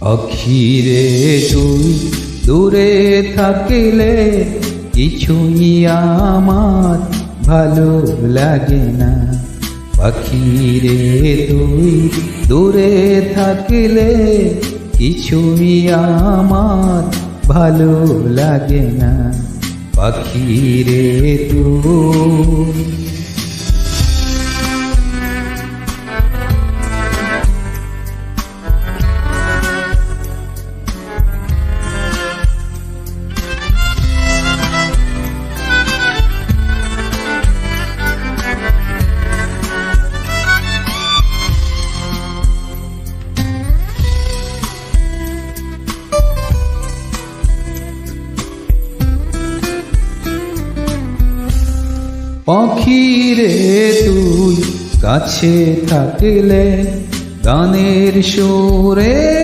অখিরে তুই দূরে থাকিলে কিছুই আমার ভালো লাগে না। পাখিরে তুই দূরে থাকিলে কিছুই আমার ভালো লাগে না। পাখিরে তুই পাখিরে তুই কাছে থাকলে গানের সুরে